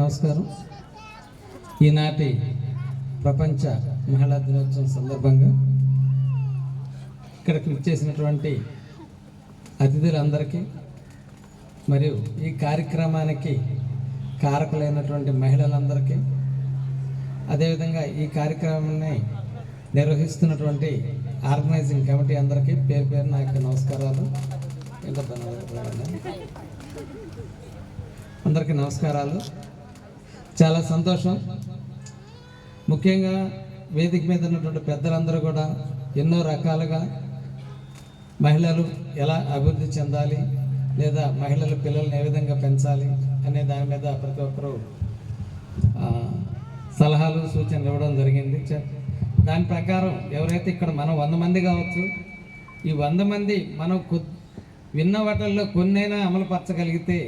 నమస్కారం. ఈనాటి ప్రపంచ మహిళా దినోత్సవం సందర్భంగా ఇక్కడ క్లిక్ చేసినటువంటి అతిథులందరికీ మరియు ఈ కార్యక్రమానికి కారకులైనటువంటి మహిళలందరికీ అదేవిధంగా ఈ కార్యక్రమాన్ని నిర్వహిస్తున్నటువంటి ఆర్గనైజింగ్ కమిటీ అందరికీ పేరు పేరు నా యొక్క నమస్కారాలు. ఏంటబ్బా ధన్యవాదాలు. అందరికీ నమస్కారాలు. చాలా సంతోషం. ముఖ్యంగా వేదిక మీద ఉన్నటువంటి పెద్దలందరూ కూడా ఎన్నో రకాలుగా మహిళలు ఎలా అభివృద్ధి చెందాలి లేదా మహిళలు పిల్లల్ని ఏ విధంగా పెంచాలి అనే దాని మీద ప్రతి ఒక్కరూ సలహాలు సూచనలు ఇవ్వడం జరిగింది. చ- దాని ప్రకారం ఎవరైతే ఇక్కడ మనం వంద మంది కావచ్చు ఈ వంద మంది మనం కొ- విన్న వాటల్లో కొన్నైనా అమలుపరచగలిగితే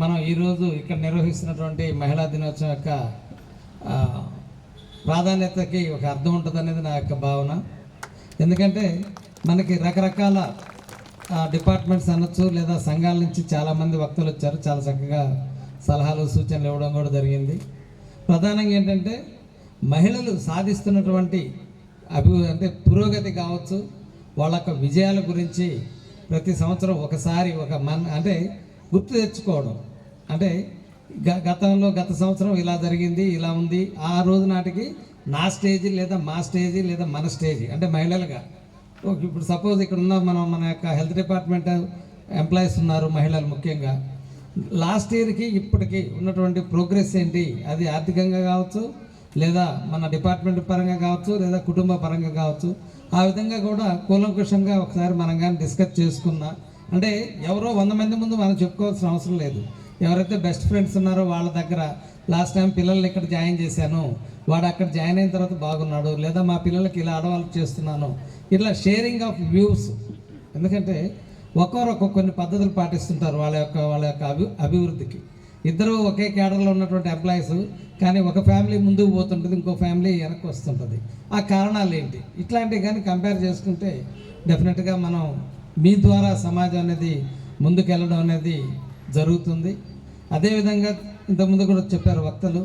మనం ఈరోజు ఇక్కడ నిర్వహిస్తున్నటువంటి మహిళా దినోత్సవం యొక్క ప్రాధాన్యతకి ఒక అర్థం ఉంటుంది అనేది నా యొక్క భావన. ఎందుకంటే మనకి రకరకాల డిపార్ట్మెంట్స్ అనొచ్చు లేదా సంఘాల నుంచి చాలామంది వక్తలు వచ్చారు. చాలా చక్కగా సలహాలు సూచనలు ఇవ్వడం కూడా జరిగింది. ప్రధానంగా ఏంటంటే మహిళలు సాధిస్తున్నటువంటి అభి అంటే పురోగతి కావచ్చు వాళ్ళ యొక్క విజయాల గురించి ప్రతి సంవత్సరం ఒకసారి ఒక మన్ అంటే గుర్తు తెచ్చుకోవడం. అంటే గ గతంలో గత సంవత్సరం ఇలా జరిగింది ఇలా ఉంది. ఆ రోజు నాటికి నా స్టేజీ లేదా మా స్టేజీ లేదా మన స్టేజీ అంటే మహిళలుగా. ఇప్పుడు సపోజ్ ఇక్కడ ఉన్న మనం మన యొక్క హెల్త్ డిపార్ట్మెంట్ ఎంప్లాయీస్ ఉన్నారు మహిళలు ముఖ్యంగా. లాస్ట్ ఇయర్కి ఇప్పటికి ఉన్నటువంటి ప్రోగ్రెస్ ఏంటి? అది ఆర్థికంగా కావచ్చు లేదా మన డిపార్ట్మెంట్ పరంగా కావచ్చు లేదా కుటుంబ పరంగా కావచ్చు. ఆ విధంగా కూడా కూలంకుషంగా ఒకసారి మనం కానీ డిస్కస్ చేసుకున్నా అంటే ఎవరో వంద మంది ముందు మనం చెప్పుకోవాల్సిన అవసరం లేదు. ఎవరైతే బెస్ట్ ఫ్రెండ్స్ ఉన్నారో వాళ్ళ దగ్గర లాస్ట్ టైం పిల్లల్ని ఇక్కడ జాయిన్ చేశాను. వాడు అక్కడ జాయిన్ అయిన తర్వాత బాగున్నాడు. లేదా మా పిల్లలకి ఇలా ఆడవాళ్ళు చేస్తున్నాను. ఇట్లా షేరింగ్ ఆఫ్ వ్యూస్ ఎందుకంటే ఒక్కొరు ఒక్కొక్క కొన్ని పద్ధతులు పాటిస్తుంటారు వాళ్ళ యొక్క వాళ్ళ యొక్క అభి అభివృద్ధికి. ఇద్దరు ఒకే కేడర్లో ఉన్నటువంటి ఎంప్లాయీస్ కానీ ఒక ఫ్యామిలీ ముందుకు పోతుంటుంది ఇంకో ఫ్యామిలీ వెనక్కి వస్తుంటుంది. ఆ కారణాలు ఏంటి? ఇట్లాంటివి కానీ కంపేర్ చేసుకుంటే డెఫినెట్గా మనం మీ ద్వారా సమాజం అనేది ముందుకెళ్ళడం అనేది జరుగుతుంది. అదేవిధంగా ఇంతకుముందు కూడా చెప్పారు వక్తలు.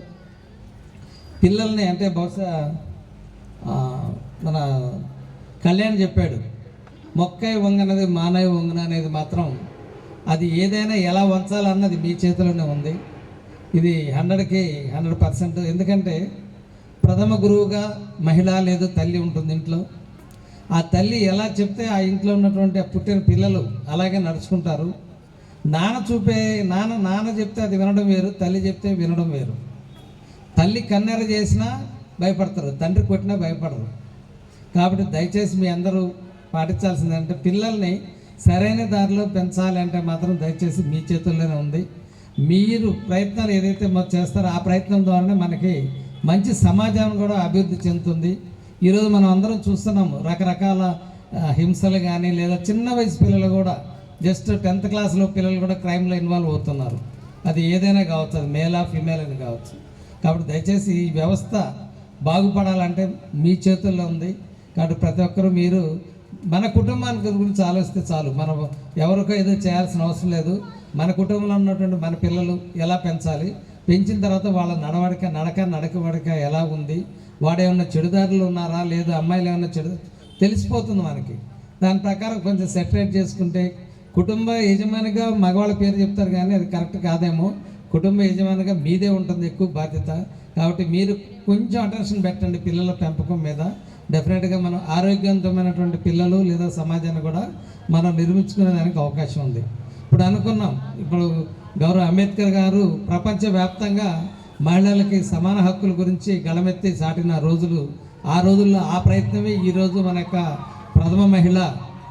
పిల్లల్ని అంటే బహుశా మన కళ్యాణ్ చెప్పాడు మొక్కై వంగనది మానవ వంగన అనేది మాత్రం అది ఏదైనా ఎలా వంచాలన్నది మీ చేతిలోనే ఉంది. ఇది హండ్రెడ్కి హండ్రెడ్ పర్సెంట్. ఎందుకంటే ప్రథమ గురువుగా మహిళ లేదు తల్లి ఉంటుంది ఇంట్లో. ఆ తల్లి ఎలా చెప్తే ఆ ఇంట్లో ఉన్నటువంటి పుట్టిన పిల్లలు అలాగే నడుచుకుంటారు. నాన్న చూపే నాన్న నాన్న చెప్తే అది వినడం వేరు తల్లి చెప్తే వినడం వేరు. తల్లి కన్నెర చేసినా భయపడతారు తండ్రి కొట్టినా భయపడరు. కాబట్టి దయచేసి మీ అందరూ పాటించాల్సింది అంటే పిల్లల్ని సరైన దారిలో పెంచాలి అంటే మాత్రం దయచేసి మీ చేతుల్లోనే ఉంది. మీరు ప్రయత్నాలు ఏదైతే చేస్తారో ఆ ప్రయత్నం ద్వారానే మనకి మంచి సమాజం కూడా అభివృద్ధి చెందుతుంది. ఈరోజు మనం అందరం చూస్తున్నాము రకరకాల హింసలు కానీ లేదా చిన్న వయసు పిల్లలు కూడా జస్ట్ టెన్త్ క్లాస్లో పిల్లలు కూడా క్రైమ్లో ఇన్వాల్వ్ అవుతున్నారు. అది ఏదైనా కావచ్చు అది మేలా ఫిమేల్ అని కావచ్చు. కాబట్టి దయచేసి ఈ వ్యవస్థ బాగుపడాలంటే మీ చేతుల్లో ఉంది. కాబట్టి ప్రతి ఒక్కరూ మీరు మన కుటుంబానికి గురించి ఆలోచిస్తే చాలు. మనం ఎవరికో ఏదో చేయాల్సిన అవసరం లేదు. మన కుటుంబంలో ఉన్నటువంటి మన పిల్లలు ఎలా పెంచాలి? పెంచిన తర్వాత వాళ్ళ నడవడిక నడక నడకవడిక ఎలా ఉంది? వాడేమన్నా చెడుదారులు ఉన్నారా? లేదా అమ్మాయిలు ఏమన్నా చెడు తెలిసిపోతుంది మనకి. దాని ప్రకారం కొంచెం సెటరేట్ చేసుకుంటే కుటుంబ యజమానిగా మగవాళ్ళ పేరు చెప్తారు కానీ అది కరెక్ట్ కాదేమో. కుటుంబ యజమానిగా మీదే ఉంటుంది ఎక్కువ బాధ్యత. కాబట్టి మీరు కొంచెం అటెన్షన్ పెట్టండి పిల్లల పెంపకం మీద. డెఫినెట్గా మనం ఆరోగ్యవంతమైనటువంటి పిల్లలు లేదా సమాజాన్ని కూడా మనం నిర్మించుకునే దానికి అవకాశం ఉంది. ఇప్పుడు అనుకున్నాం ఇప్పుడు గౌరవ అంబేద్కర్ గారు ప్రపంచవ్యాప్తంగా మహిళలకి సమాన హక్కుల గురించి గలమెత్తి చాటిన రోజులు ఆ రోజుల్లో ఆ ప్రయత్నమే ఈరోజు మన యొక్క ప్రథమ మహిళ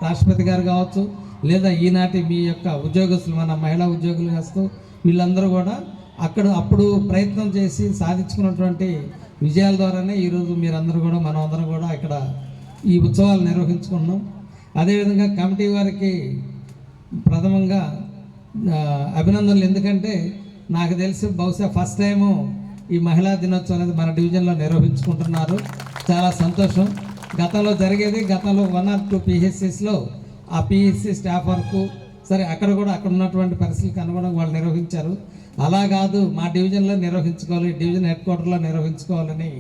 రాష్ట్రపతి గారు కావచ్చు లేదా ఈనాటి మీ యొక్క ఉద్యోగస్తులు మన మహిళా ఉద్యోగులు కాస్తూ వీళ్ళందరూ కూడా అక్కడ అప్పుడు ప్రయత్నం చేసి సాధించుకున్నటువంటి విజయాల ద్వారానే ఈరోజు మీరందరూ కూడా మనం అందరం కూడా ఇక్కడ ఈ ఉత్సవాలు నిర్వహించుకున్నాం అదేవిధంగా కమిటీ వారికి ప్రథమంగా అభినందనలు. ఎందుకంటే నాకు తెలిసి బహుశా ఫస్ట్ టైము ఈ మహిళా దినోత్సవం అనేది మన డివిజన్లో నిర్వహించుకుంటున్నారు. చాలా సంతోషం. గతంలో జరిగేది గతంలో వన్ ఆర్ టూ పిహెచ్సిస్లో ఆ పిహెచ్సి స్టాఫ్ వర్క్ సరే అక్కడ కూడా అక్కడ ఉన్నటువంటి పరిస్థితులకు అనుగుణంగా వాళ్ళు నిర్వహించారు. అలా కాదు మా డివిజన్లో నిర్వహించుకోవాలి డివిజన్ హెడ్ క్వార్టర్లో నిర్వహించుకోవాలని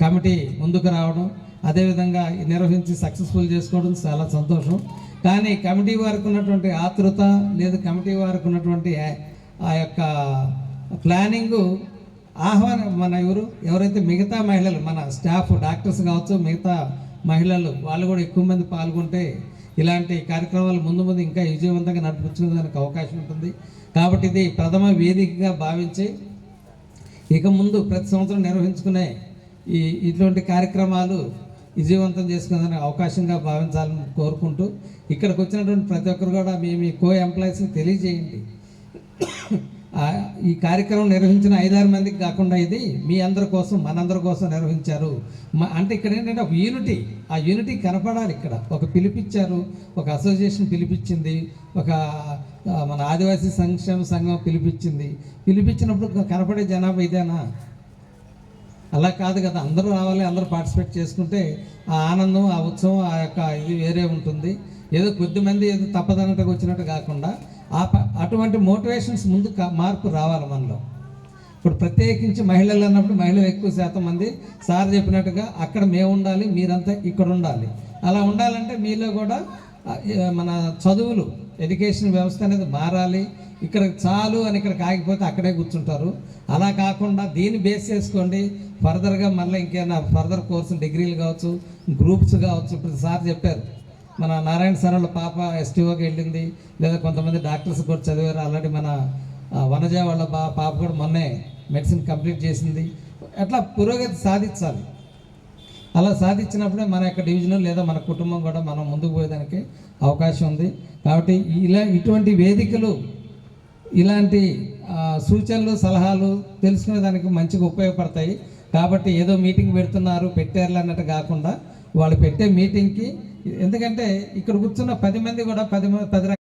కమిటీ ముందుకు రావడం. అదేవిధంగా నిర్వహించి సక్సెస్ఫుల్ చేసుకోవడం చాలా సంతోషం. కానీ కమిటీ వారికి ఉన్నటువంటి ఆతృత లేదు కమిటీ వారికి ఉన్నటువంటి ఆ- ఆ యొక్క ప్లానింగు ఆహ్వానం మన ఎవరు ఎవరైతే మిగతా మహిళలు మన స్టాఫ్ డాక్టర్స్ కావచ్చు మిగతా మహిళలు వాళ్ళు కూడా ఎక్కువ మంది పాల్గొంటే ఇలాంటి కార్యక్రమాలు ముందు ముందు ఇంకా విజయవంతంగా నడిపించుకోవడానికి అవకాశం ఉంటుంది. కాబట్టి ఇది ప్రథమ వేదికగా భావించి ఇక ముందు ప్రతి సంవత్సరం నిర్వహించుకునే ఈ ఇటువంటి కార్యక్రమాలు విజయవంతం చేసుకునే అవకాశంగా భావించాలని కోరుకుంటూ ఇక్కడికి వచ్చినటువంటి ప్రతి ఒక్కరు కూడా మీ మీ కో ఎంప్లాయీస్కి తెలియజేయండి ఈ కార్యక్రమం నిర్వహించిన ఐదారు మందికి కాకుండా ఇది మీ అందరి కోసం మనందరి కోసం నిర్వహించారు. అంటే ఇక్కడ ఏంటంటే ఒక యూనిటీ ఆ యూనిటీ కనపడాలి ఇక్కడ. ఒక పిలిపించారు ఒక అసోసియేషన్ పిలిపించింది ఒక మన ఆదివాసీ సంక్షేమ సంఘం పిలిపించింది పిలిపించినప్పుడు కనపడే జనాభా ఇదేనా? అలా కాదు కదా అందరూ రావాలి అందరూ పార్టిసిపేట్ చేసుకుంటే ఆ ఆనందం ఆ ఉత్సవం ఆ యొక్క ఇది వేరే ఉంటుంది. ఏదో కొద్దిమంది ఏదో తప్పదన్నట్టుగా వచ్చినట్టు కాకుండా ఆ అటువంటి మోటివేషన్స్ ముందు మార్పు రావాలి మనలో. ఇప్పుడు ప్రత్యేకించి మహిళలు అన్నప్పుడు మహిళలు ఎక్కువ శాతం మంది సార్ చెప్పినట్టుగా అక్కడ మేము ఉండాలి మీరంతా ఇక్కడ ఉండాలి. అలా ఉండాలంటే మీలో కూడా మన చదువులు ఎడ్యుకేషన్ వ్యవస్థ అనేది మారాలి ఇక్కడ చాలు అని ఇక్కడ కాగిపోతే అక్కడే కూర్చుంటారు. అలా కాకుండా దీన్ని బేస్ చేసుకోండి. ఫర్దర్గా మళ్ళీ ఇంకేమైనా ఫర్దర్ కోర్సు డిగ్రీలు కావచ్చు గ్రూప్స్ కావచ్చు ఇప్పుడు సార్ చెప్పారు. మన నారాయణ సార్ వాళ్ళ పాప ఎస్టీఓకి వెళ్ళింది. లేదా కొంతమంది డాక్టర్స్ కూడా చదివారు. ఆల్రెడీ మన ఆ, వనజ వాళ్ళ బా పాప కూడా మొన్నే మెడిసిన్ కంప్లీట్ చేసింది. అట్లా పురోగతి సాధించాలి? అలా సాధించినప్పుడే మన యొక్క డివిజన్ లేదా మన కుటుంబం కూడా మనం ముందుకు పోయేదానికి అవకాశం ఉంది. కాబట్టి ఇలా ఇటువంటి వేదికలు ఇలాంటి సూచనలు సలహాలు తెలుసుకునే దానికి మంచిగా ఉపయోగపడతాయి. కాబట్టి ఏదో మీటింగ్ పెడుతున్నారు పెట్టారు అన్నట్టు కాకుండా వాళ్ళు పెట్టే మీటింగ్కి ఎందుకంటే ఇక్కడ కూర్చున్న పది మంది కూడా పది పది